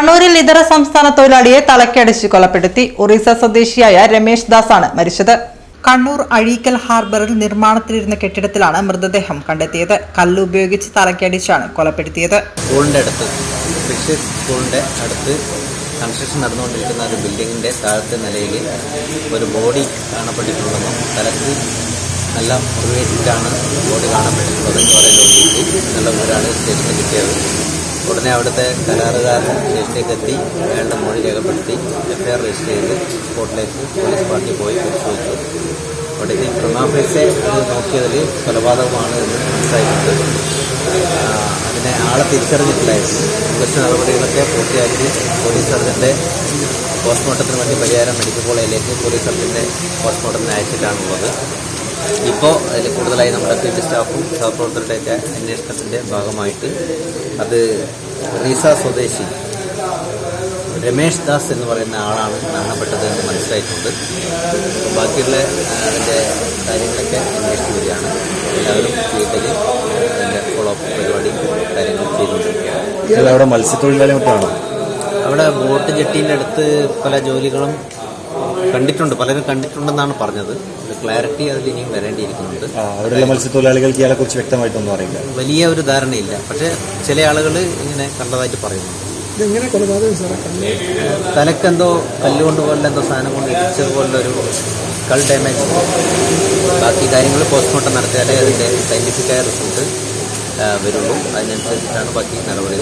കണ്ണൂരിൽ ഇതര സംസ്ഥാന തൊഴിലാളിയെ തലക്കടിച്ച് കൊലപ്പെടുത്തി. ഒറീസ സ്വദേശിയായ രമേശ് ദാസ് ആണ് മരിച്ചത്. കണ്ണൂർ അഴീക്കൽ ഹാർബറിൽ നിർമ്മാണത്തിലിരുന്ന കെട്ടിടത്തിലാണ് മൃതദേഹം കണ്ടെത്തിയത്. കല്ലുപയോഗിച്ച് തലക്കടിച്ചാണ് കൊലപ്പെടുത്തിയത്. സ്കൂളിന്റെ അടുത്ത് ഫിഷസ് സ്കൂളിന്റെ അടുത്ത് കൺസ്ട്രക്ഷൻ നടന്നുകൊണ്ടിരിക്കുന്ന ഒരു ബിൽഡിങ്ങിന്റെ താഴത്തെ നിലയിൽ ഒരു ബോഡി കാണപ്പെട്ടിട്ടുണ്ടെന്നും തലക്ക് നല്ല മുറിവേറ്റിട്ടാണ് ബോഡി കാണപ്പെട്ടിട്ടുള്ളത് എന്ന് പറയുന്നത് നല്ല ഒരാൾ സ്റ്റേഷനിൽ കിട്ടിയത്. ഉടനെ അവിടുത്തെ കരാറുകാരൻ സ്റ്റേഷനിലേക്ക് എത്തി. അയാളുടെ മൊഴി രേഖപ്പെടുത്തി എഫ്ഐആർ രജിസ്റ്റർ ചെയ്ത് കോർട്ടിലേക്ക് പോലീസ് പാർട്ടി പോയി പരിശോധിച്ചു അവിടേക്ക് പ്രമാഫേസെ അത് നോക്കിയതിൽ കൊലപാതകമാണ് എന്ന് മനസ്സിലായിട്ടുണ്ട്. അതിനെ ആളെ തിരിച്ചറിഞ്ഞിട്ടില്ലായിരുന്നു ഇൻവെസ്റ്റ് നടപടികളൊക്കെ പൂർത്തിയാക്കി പോലീസ് സർജന്റെ പോസ്റ്റ്മോർട്ടത്തിന് വേണ്ടി പരിഹാരം മെഡിക്കൽ കോളേജിലേക്ക് പോലീസ് സർജന്റെ പോസ്റ്റ്മോർട്ടത്തിന് അയച്ചിട്ടാണുള്ളത്. ഇപ്പോൾ അതിൽ കൂടുതലായി നമ്മുടെ ഫീൽഡ് സ്റ്റാഫും സഹപ്രവർത്തകരുടെയൊക്കെ അന്വേഷണത്തിന്റെ ഭാഗമായിട്ട് അത് റീസ സ്വദേശി രമേഷ് ദാസ് എന്ന് പറയുന്ന ആളാണ് മരണപ്പെട്ടത് എന്ന് മനസ്സിലായിട്ടുണ്ട്. ബാക്കിയുള്ള അതിന്റെ കാര്യങ്ങളൊക്കെ അന്വേഷിച്ചു വരികയാണ്. എല്ലാവരും ഫീൽഡിൽ അതിന്റെ ഫോളോ അപ്പ് പരിപാടി കാര്യങ്ങൾ ചെയ്തുകൊണ്ടിരിക്കുകയാണ്. അവിടെ മത്സ്യത്തൊഴിലാളി മറ്റാണോ അവിടെ ബോട്ട് ജെട്ടീന്റെ അടുത്ത് പല ജോലികളും കണ്ടിട്ടുണ്ട്. പലരും കണ്ടിട്ടുണ്ടെന്നാണ് പറഞ്ഞത്. ഒരു ക്ലാരിറ്റി അതിൽ ഇനിയും വരേണ്ടിയിരിക്കുന്നുണ്ട്. അവിടെയുള്ള മത്സ്യത്തൊഴിലാളികൾക്ക് ഇയാളെ കുറിച്ച് വ്യക്തമായിട്ടൊന്നും അറിയില്ല. വലിയ ഒരു ധാരണയില്ല. പക്ഷേ ചില ആളുകൾ ഇങ്ങനെ കണ്ടതായിട്ട് പറയുന്നു. തലക്കെന്തോ കല്ലുകൊണ്ട് പോലെ എന്തോ സാധനം കൊണ്ട് ഇടിച്ചത് പോലുള്ള ഒരു കൾ ഡാമേജ് ബാക്കി കാര്യങ്ങൾ പോസ്റ്റ്മോർട്ടം നടത്തിയാലേ അതിന്റെ സയന്റിഫിക്കായ റിസൾട്ട് വരുള്ളൂ. അതിനനുസരിച്ചിട്ടാണ് ബാക്കി നടപടികൾ.